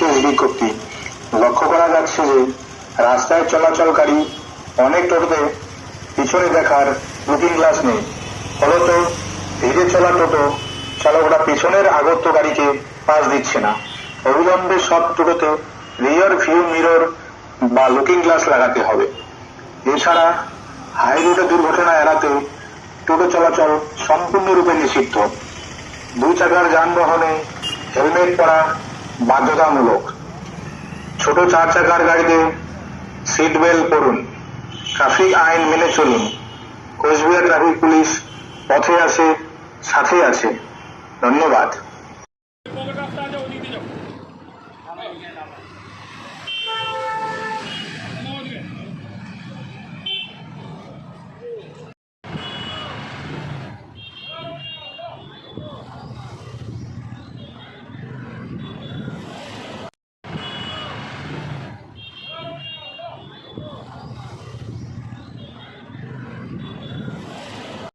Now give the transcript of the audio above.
বিশেষ বিজ্ঞপ্তি লক্ষ্য করা যাচ্ছে যে, রাস্তায় চলাচলকারী অনেক টোটোতে পিছনে দেখার লুকিং গ্লাস নেই। ফলত ধীরে চলা টোটো চালকরা পিছনের আগত গাড়িকে পাস দিচ্ছে না। অবিলম্বে সব টোটোতে রিয়ার ভিউ মিরর বা লুকিং গ্লাস লাগাতে হবে। এছাড়া হাই রোডে দুর্ঘটনা এড়াতে টোটো চলাচল সম্পূর্ণরূপে নিষিদ্ধ। দুই চাকার যানবাহনে হেলমেট পরা বাধ্যতামূলক। ছোট চার চাকার গাড়িতে সিট বেল্ট পরুন ট্রাফিক আইন মেনে চলুন। কোচবিহার ট্রাফিক পুলিশ পথে আছে, সাথে আছে। ধন্যবাদ।